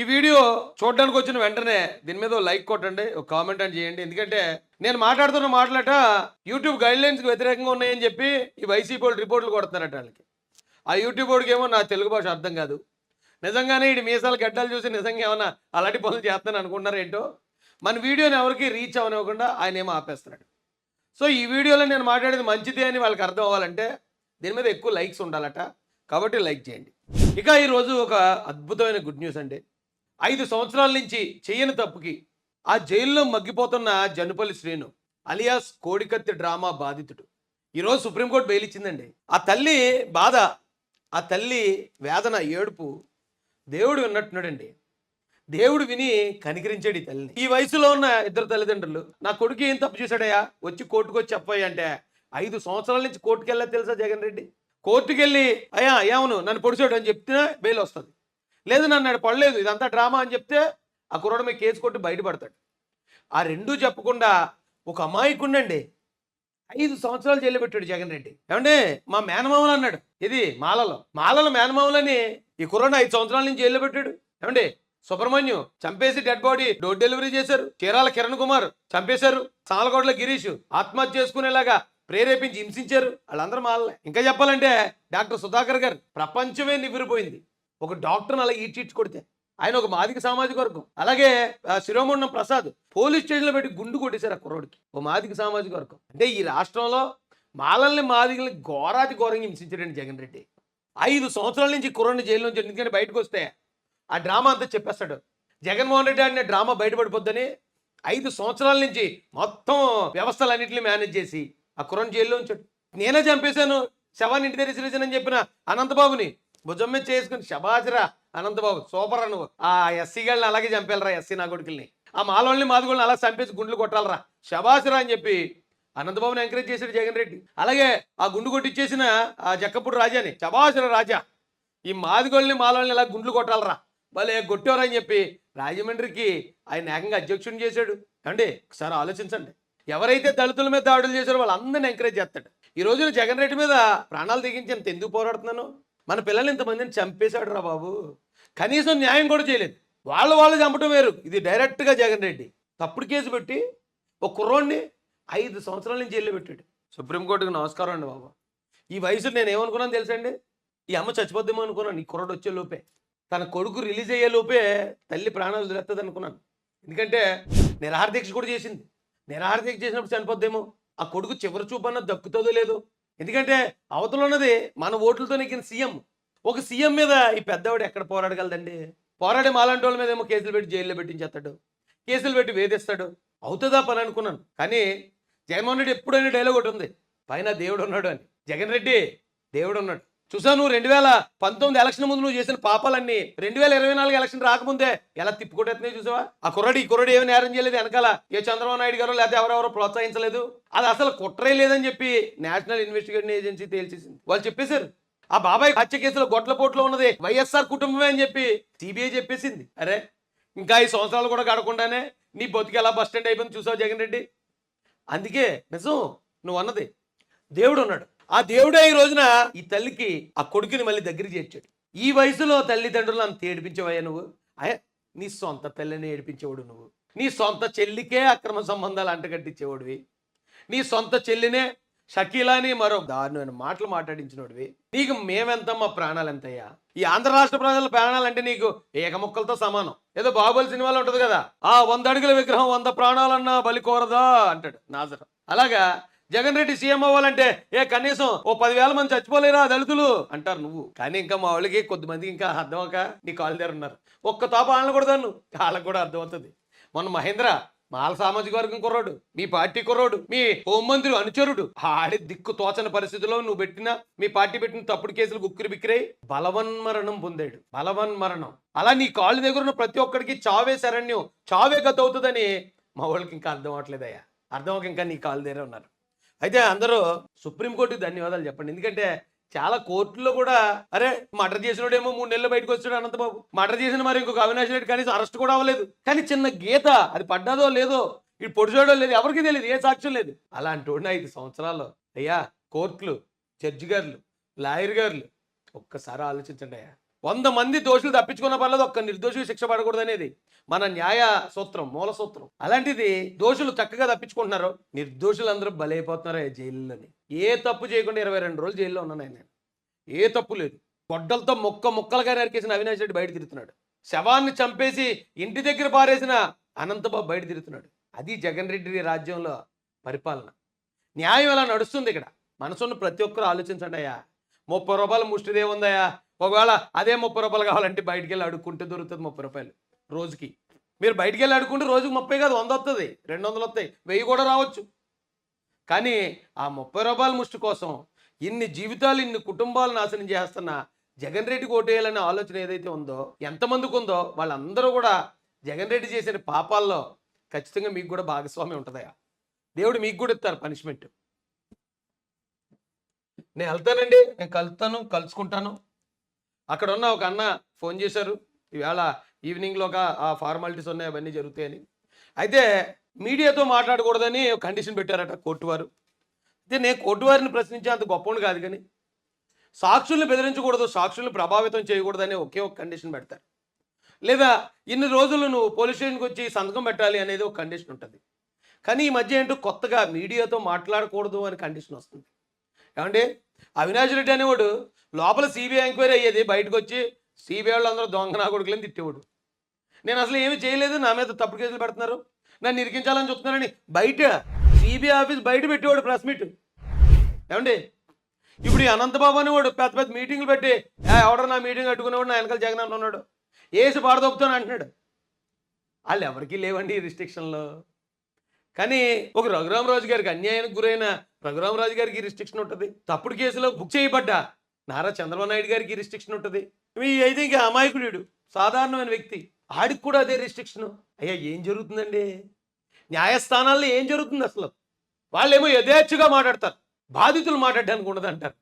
ఈ వీడియో చూడడానికి వచ్చిన వెంటనే దీని మీద లైక్ కొట్టండి ఒక కామెంట్ అని చేయండి. ఎందుకంటే నేను మాట్లాడుతున్న మాటలట యూట్యూబ్ గైడ్లైన్స్కి వ్యతిరేకంగా ఉన్నాయని చెప్పి ఈ వైసీపీ వాళ్ళు రిపోర్ట్లు కొడుతున్నారట వాళ్ళకి. ఆ యూట్యూబ్ వాడికి ఏమో నా తెలుగు భాష అర్థం కాదు. నిజంగానే ఈ మీసాలు గడ్డలు చూసి నిజంగా ఏమన్నా అలాంటి పనులు చేస్తాను అనుకుంటున్నారు ఏంటో? మన వీడియోని ఎవరికి రీచ్ అవనివ్వకుండా ఆయన ఏమో ఆపేస్తున్నాడు. సో ఈ వీడియోలో నేను మాట్లాడేది మంచిదే అని వాళ్ళకి అర్థం అవ్వాలంటే దీని మీద ఎక్కువ లైక్స్ ఉండాలట. కాబట్టి లైక్ చేయండి. ఇక ఈరోజు ఒక అద్భుతమైన గుడ్ న్యూస్ అండి. ఐదు సంవత్సరాల నుంచి చేయని తప్పుకి ఆ జైల్లో మగ్గిపోతున్న జనుపల్లి శ్రీను అలియాస్ కోడికత్తి డ్రామా బాధితుడు. ఈరోజు సుప్రీంకోర్టు బెయిల్ ఇచ్చిందండి ఆ తల్లి బాధ ఆ తల్లి వేదన ఏడుపు దేవుడు విన్నట్టున్నాడండి. దేవుడు విని కనికరించాడు ఈ తల్లిని. ఈ వయసులో ఉన్న ఇద్దరు తల్లిదండ్రులు నా కొడుకు ఏం తప్పు చేశాడయ్యా? వచ్చి కోర్టుకు వచ్చి చెప్పాయి అంటే ఐదు సంవత్సరాల నుంచి కోర్టుకు వెళ్ళా తెలుసా జగన్ రెడ్డి? కోర్టుకు వెళ్ళి అయ్యా ఏమను నన్ను పొడిచాడు అని చెప్తే బెయిల్ వస్తుంది. లేదు నన్ను పడలేదు ఇదంతా డ్రామా అని చెప్తే ఆ కుర్రాడు మీ కేసు కొట్టి బయటపడతాడు. ఆ రెండూ చెప్పకుండా ఒక అమాయకుండండి ఐదు సంవత్సరాలు జైలు పెట్టాడు జగన్ రెడ్డి. ఏమండి? మా మేనమామలు అన్నాడు. ఇది మాలలో. మాలలు మేనమామలని ఈ కుర్రాడు ఐదు సంవత్సరాల నుంచి జైల్లో పెట్టాడు. ఏమండి? సుబ్రహ్మణ్యం చంపేసి డెడ్ బాడీ డోర్ డెలివరీ చేశారు. చీరాల కిరణ్ కుమార్ చంపేశారు. సాలగొడ్ల గిరీష్ ఆత్మహత్య చేసుకునేలాగా ప్రేరేపించి హింసించారు. వాళ్ళందరూ మాలలే. ఇంకా చెప్పాలంటే డాక్టర్ సుధాకర్ గారు ప్రపంచమే నివ్విరిపోయింది. ఒక డాక్టర్ని అలా ఈడ్చిడ్చి కొడితే ఆయన ఒక మాదిక సామాజిక వర్గం. అలాగే ఆ, ప్రసాద్ పోలీస్ స్టేషన్లో పెట్టి గుండు కొట్టేశారు ఆ కుర్రోడికి. ఒక మాదిక సామాజిక వర్గం. అంటే ఈ రాష్ట్రంలో మాలల్ని మాదికల్ని ఘోరాతి ఘోరంగా హింసించాడండి జగన్ రెడ్డి. ఐదు సంవత్సరాల నుంచి కుర్రోడిని జైలు నుంచి ఎందుకంటే బయటకు వస్తే ఆ డ్రామా అంతా చెప్పేస్తాడు. జగన్మోహన్ రెడ్డి ఆడిన డ్రామా బయటపడిపోద్దని ఐదు సంవత్సరాల నుంచి మొత్తం వ్యవస్థలన్నింటినీ మేనేజ్ చేసి ఆ కుర్రని జైల్లో ఉంచాడు. నేనే చంపేశాను. శవాన్ని ఇంటి దగ్గర అని చెప్పిన అనంతబాబుని భుజం మీద చేసుకుని శబాజరా అనంతబాబు సూపర్ నువ్వు ఆ ఎస్సీ గాళ్ళని అలాగే చంపేలరా ఎస్సీ నా కొడుకుల్ని ఆ మాలోళ్ళని మాదిగోళ్ళని అలా చంపేసి గుండ్లు కొట్టాలరా. శబాజరా అని చెప్పి అనంతబాబుని ఎంకరేజ్ చేశాడు జగన్ రెడ్డి. అలాగే ఆ గుండు కొట్టిచ్చేసిన ఆ జక్కపూడి రాజాని శబాజరా రాజా. ఈ మాదిగోళ్ళని మాలోళ్ళని ఇలా గుండ్లు కొట్టాలరా. భలే కొట్టేవారని అని చెప్పి రాజమండ్రికి ఆయన ఏకంగా అధ్యక్షుని చేశాడు. అండి ఒకసారి ఆలోచించండి. ఎవరైతే దళితుల మీద దాడులు చేశారో వాళ్ళందరిని ఎంకరేజ్ చేస్తాడు. ఈ రోజున జగన్ రెడ్డి మీద ప్రాణాలు తెగించి ఎంత ఎందుకు పోరాడుతున్నాను? మన పిల్లల్ని ఇంతమందిని చంపేశాడు రా బాబు. కనీసం న్యాయం కూడా చేయలేదు. వాళ్ళు వాళ్ళు చంపడం వేరు. ఇది డైరెక్ట్గా జగన్ రెడ్డి తప్పుడు కేసు పెట్టి ఒక కుర్రోడిని ఐదు సంవత్సరాల నుంచి జైల్లో పెట్టాడు. సుప్రీంకోర్టుకి నమస్కారం అండి బాబు. ఈ వయసు నేను ఏమనుకున్నాను తెలుసండి? ఈ అమ్మ చచ్చిపోద్దేమో అనుకున్నాను. ఈ కుర్రోడు వచ్చే లోపే. తన కొడుకు రిలీజ్ అయ్యే లోపే తల్లి ప్రాణాలు వదిలేస్తుంది అనుకున్నాను. ఎందుకంటే నిరాహార దీక్ష కూడా చేసింది. నిరాహార దీక్ష చేసినప్పుడు చనిపోద్దేమో. ఆ కొడుకు చివరి చూపన్న దక్కుతుందో లేదో ఎందుకంటే అవతల ఉన్నది మన ఓట్లతో నెక్కిన సీఎం. ఒక సీఎం మీద ఈ పెద్దవాడు ఎక్కడ పోరాడగలదండి పోరాడే మాలాంటి వాళ్ళ మీద ఏమో కేసులు పెట్టి జైల్లో పెట్టించేస్తాడు. కేసులు పెట్టి వేధిస్తాడు. అవుతుందా పని అనుకున్నాను. కానీ జగన్మోహన్ రెడ్డి ఎప్పుడైనా డైలాగ్ ఒకటి ఉంది. పైన దేవుడు ఉన్నాడు అని. జగన్ రెడ్డి దేవుడు ఉన్నాడు. చూసావు నువ్వు రెండు వేల పంతొమ్మిది ఎలక్షన్ ముందు నువ్వు చేసిన పాపాలన్నీ? రెండు వేల ఇరవై నాలుగు ఎలక్షన్ రాకముందే ఎలా తిప్పుకొట్టేస్తున్నాయి చూసావా? ఆ కుర్రడి ఈ కుర్రడి ఏమి నేరం చేయలేదు. వెనకాల ఏ చంద్రబాబు నాయుడు గారు లేకపోతే ఎవరెవరో ప్రోత్సహించలేదు. అది అసలు కుట్రే లేదని చెప్పి నేషనల్ ఇన్వెస్టిగేషన్ ఏజెన్సీ తేల్చేసింది. వాళ్ళు చెప్పేశారు ఆ బాబాయ్ హత్య కేసులో గొట్లపోట్లో ఉన్నది వైఎస్ఆర్ కుటుంబమే అని చెప్పి సిబిఐ చెప్పేసింది. అరే ఇంకా ఈ సంవత్సరాలు కూడా గడకుండానే నీ బతికి ఎలా బస్ స్టాండ్ అయిపోయింది చూసావు జగన్ రెడ్డి? అందుకే నిజం నువ్వు అన్నది దేవుడు ఉన్నాడు. ఆ దేవుడే ఈ రోజున ఈ తల్లికి ఆ కొడుకుని మళ్ళీ దగ్గరికి చేర్చాడు. ఈ వయసులో తల్లిదండ్రులు అంత ఏడిపించవయ్యా నువ్వు? అయ్యా నీ సొంత తల్లిని ఏడిపించేవాడు నువ్వు. నీ సొంత చెల్లికే అక్రమ సంబంధాలు అంటగట్టించేవాడివి. నీ సొంత చెల్లినే షకీలాని మరో దారుణమైన మాటలు మాట్లాడించినోడివి. నీకు మేమెంత మా ప్రాణాలు ఎంతయ్యా ఈ ఆంధ్ర రాష్ట్ర ప్రజల ప్రాణాలు అంటే నీకు ఏకముక్కలతో సమానం. ఏదో బాహుబలి సినిమాలో ఉంటుంది కదా ఆ వంద అడుగుల విగ్రహం వంద ప్రాణాలన్నా బలి కోరదా అంటాడు నాజర్. అలాగా జగన్ రెడ్డి సీఎం అవ్వాలంటే ఏ కనీసం ఓ పదివేల మంది చచ్చిపోలేరా దళితులు? అంటారు నువ్వు. కానీ ఇంకా మా వాళ్ళకి కొద్దిమందికి ఇంకా అర్థమవక నీ కాలు దగ్గర ఉన్నారు. ఒక్క తోప వాళ్ళని కూడా దాన్ని వాళ్ళకి కూడా అర్థమవుతుంది మొన్న మహేంద్ర మాల సామాజిక వర్గం కుర్రాడు మీ పార్టీ కుర్రాడు మీ హోంమంత్రి అనుచరుడు ఆడి దిక్కు తోచని పరిస్థితిలో నువ్వు పెట్టిన మీ పార్టీ పెట్టిన తప్పుడు కేసులు గుక్కిరి బిక్కిరై బలవన్మరణం పొందాడు. బలవన్మరణం. అలా నీ కాళ్ళ దగ్గర ఉన్న ప్రతి ఒక్కడికి చావే శరణ్యం చావే గత అవుతుందని మా వాళ్ళకి ఇంకా అర్థం అవట్లేదయ్యా అర్థం ఇంకా నీ కాళ్ళు దగ్గర ఉన్నారు. అయితే అందరూ సుప్రీంకోర్టుకి ధన్యవాదాలు చెప్పండి. ఎందుకంటే చాలా కోర్టుల్లో కూడా అరే మర్డర్ చేసినోడేమో మూడు నెలలు బయటకు వచ్చాడు అనంతబాబు. మర్డర్ చేసిన మరి ఇంకొక అవినాష్ రెడ్డి కనీసం అరెస్ట్ కూడా అవ్వలేదు. కానీ చిన్న గీత అది పడ్డాదో లేదో ఇటు పొడిచోడో లేదు ఎవరికి తెలియదు ఏ సాక్ష్యం లేదు. అలాంటి వాడిని ఐదు సంవత్సరాలు అయ్యా కోర్టులు జడ్జి గారులు లాయర్ గారులు ఒక్కసారి ఆలోచించండి అయ్యా. వంద మంది దోషులు తప్పించుకున్న పర్లేదు ఒక్క నిర్దోషులు శిక్ష పడకూడదు అనేది మన న్యాయ సూత్రం మూల సూత్రం. అలాంటిది దోషులు చక్కగా తప్పించుకుంటున్నారు. నిర్దోషులందరూ బలైపోతున్నారు ఆ జైల్లోని. ఏ తప్పు చేయకుండా ఇరవై రెండు రోజులు జైల్లో ఉన్నాను నేను. ఏ తప్పు లేదు. గొడ్డలతో మొక్క ముక్కలుగా నరికేసిన అవినాష్ రెడ్డి బయట తిరుగుతున్నాడు. శవాన్ని చంపేసి ఇంటి దగ్గర పారేసిన అనంతబాబు బయట తిరుగుతున్నాడు. అది జగన్ రెడ్డి రాజ్యంలో పరిపాలన. న్యాయం ఇలా నడుస్తుంది ఇక్కడ? మనసున్న ప్రతి ఒక్కరు ఆలోచించండి అయ్యా. ముప్పై రూపాయలు ముష్టిదే ఉందయ్యా. ఒకవేళ అదే ముప్పై రూపాయలు కావాలంటే బయటికి వెళ్ళి అడుక్కుంటే దొరుకుతుంది ముప్పై రూపాయలు రోజుకి. మీరు బయటికి వెళ్ళి అడుక్కుంటే రోజుకి ముప్పై కాదు వంద వస్తుంది రెండు వందలు వస్తాయి వెయ్యి కూడా రావచ్చు. కానీ ఆ ముప్పై రూపాయల ముష్టి కోసం ఇన్ని జీవితాలు ఇన్ని కుటుంబాలు నాశనం చేస్తున్న జగన్ రెడ్డికి ఓటేయాలనే ఆలోచన ఏదైతే ఉందో ఎంతమందికి ఉందో వాళ్ళందరూ కూడా జగన్ రెడ్డి చేసిన పాపాల్లో ఖచ్చితంగా మీకు కూడా భాగస్వామ్యం ఉంటుందయా దేవుడు మీకు కూడా ఇస్తారు పనిష్మెంట్. నేను వెళ్తానండి నేను కలుస్తాను కలుసుకుంటాను. అక్కడ ఉన్న ఒక అన్న ఫోన్ చేశారు. ఈవేళ ఈవినింగ్లోగా ఆ ఫార్మాలిటీస్ ఉన్నాయి అవన్నీ జరుగుతాయని. అయితే మీడియాతో మాట్లాడకూడదని కండిషన్ పెట్టారట కోర్టు వారు. అయితే నేను కోర్టు వారిని ప్రశ్నించే అంత గొప్పని కాదు కానీ సాక్షుల్ని బెదిరించకూడదు సాక్షుల్ని ప్రభావితం చేయకూడదని ఒకే ఒక కండిషన్ పెడతారు లేదా ఇన్ని రోజులు నువ్వు పోలీస్ స్టేషన్కి వచ్చి సంతకం పెట్టాలి అనేది ఒక కండిషన్ ఉంటుంది. కానీ ఈ మధ్య ఏంటో కొత్తగా మీడియాతో మాట్లాడకూడదు అని కండిషన్ వస్తుంది. ఏమంటే అవినాష్ రెడ్డి అనేవాడు లోపల సిబిఐ ఎంక్వైరీ అయ్యేది బయటకు వచ్చి సిబిఐ వాళ్ళు అందరూ దొంగ నా కొడుకులని తిట్టేవాడు. నేను అసలు ఏమి చేయలేదు నా మీద తప్పుడు కేసులు పెడుతున్నారు. నన్ను ఇరికించాలని చూస్తున్నారని బయట సిబిఐ ఆఫీస్ బయట పెట్టేవాడు ప్రెస్ మీట్. ఏమండి? ఇప్పుడు ఈ అనంతబాబు అనేవాడు పెద్ద పెద్ద మీటింగ్లు పెట్టి ఎవడో నా మీటింగ్ కట్టుకునేవాడు? నా వెనకాల జగన్ అన్న ఉన్నాడు. ఏసి పాడదొప్పుతాను అంటున్నాడు. వాళ్ళు ఎవరికీ లేవండి ఈ రిస్ట్రిక్షన్లో. కానీ ఒక రఘురామరాజు గారికి అన్యాయానికి గురైన రఘురామరాజు గారికి రిస్ట్రిక్షన్ ఉంటుంది. తప్పుడు కేసులో బుక్ చేయబడ్డా నారా చంద్రబాబు నాయుడు గారికి రిస్ట్రిక్షన్ ఉంటుంది. మీ అయితే ఇంకా అమాయకుడు? సాధారణమైన వ్యక్తి. ఆడికి కూడా అదే రిస్ట్రిక్షన్ అయ్యా ఏం జరుగుతుందండి? న్యాయస్థానాల్లో ఏం జరుగుతుంది అసలు? వాళ్ళేమో యథేచ్ఛగా మాట్లాడతారు. బాధితులు మాట్లాడడానికి ఉండదు అంటారు